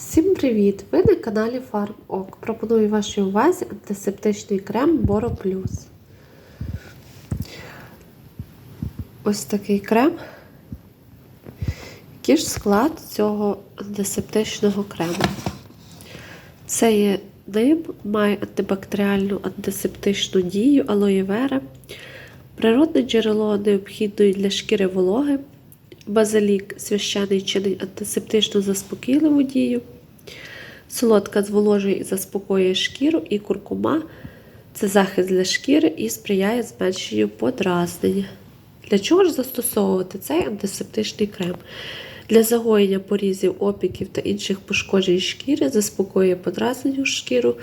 Всім привіт! Ви на каналі FarmOk. Пропоную вашій увазі антисептичний крем Боро Плюс. Ось такий крем. Який ж склад цього антисептичного крему? Це є ним, має антибактеріальну антисептичну дію, алоє природне джерело необхідної для шкіри вологи, базилік священий чинить антисептичну заспокійливу дію, солодка зволожує і заспокоює шкіру, і куркума це захист для шкіри і сприяє зменшенню подразнення. Для чого ж застосовувати цей антисептичний крем? Для загоєння порізів, опіків та інших пошкоджень шкіри, заспокоює подразненню шкіру,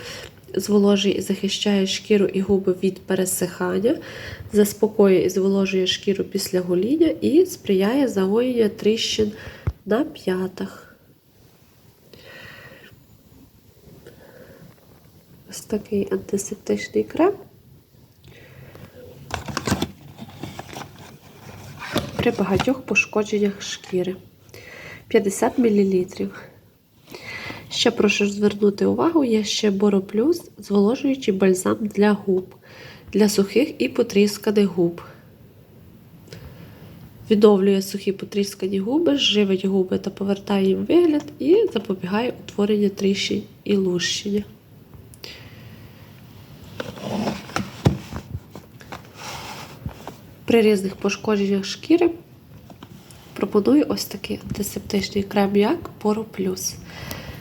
зволожує і захищає шкіру і губи від пересихання, заспокоює і зволожує шкіру після гоління і сприяє загоєння тріщин на п'ятах. Ось такий антисептичний крем. При багатьох пошкодженнях шкіри. 50 мл. Ще прошу звернути увагу, є ще Боро Плюс зволожуючий бальзам для губ, для сухих і потрісканих губ. Відновлює сухі потріскані губи, живить губи та повертає їм вигляд і запобігає утворенню тріщин і лущення. При різних пошкодженнях шкіри пропоную ось такий антисептичний крем, як Поро Плюс.